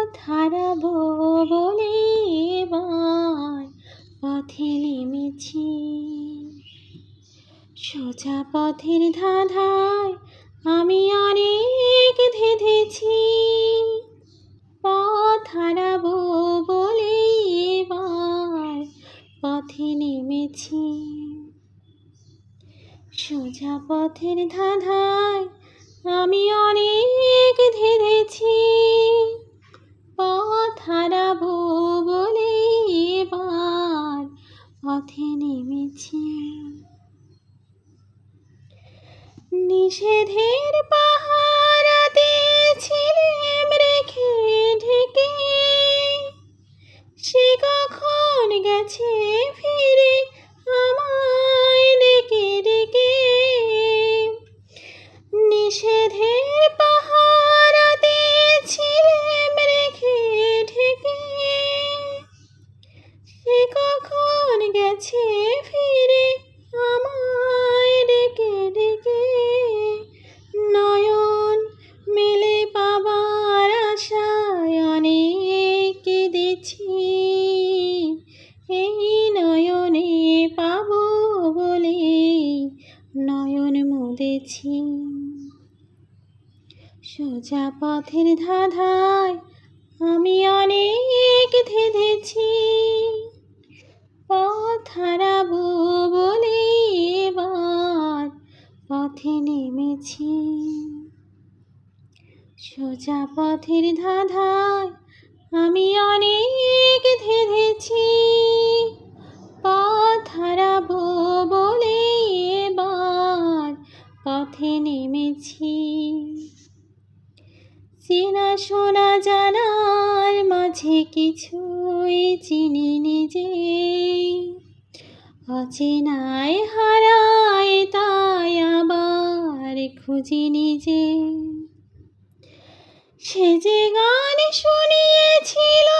পথ হারাবো বলে পথে নেমেছি। সোজা পথের ধাঁধায় আমি অনেক ধেঁধেছি। পথ হারাবো বলে এবার পথে নেমেছি। সোজা পথের ধাঁধায় নিষেধের পাহারাতে ছিলেম রেখে ঢেকে। সে কখন গেছে ফিরে সোজা পথের ধাঁধায় আমি অনেক ধেঁধেছি। পথ হারাবো বলে এবার পথে নেমেছি। সোজা পথের ধাঁধায় আমি অনেক ধেঁধেছি। পথ হারাবো বলে এবার পথে নেমেছি। চেনা শোনা জানার মাঝে কিছুই চিনি নিজে। অচেনায় হারায় তাই আবার খুঁজি নিজে। সে যে গান শুনিয়েছিল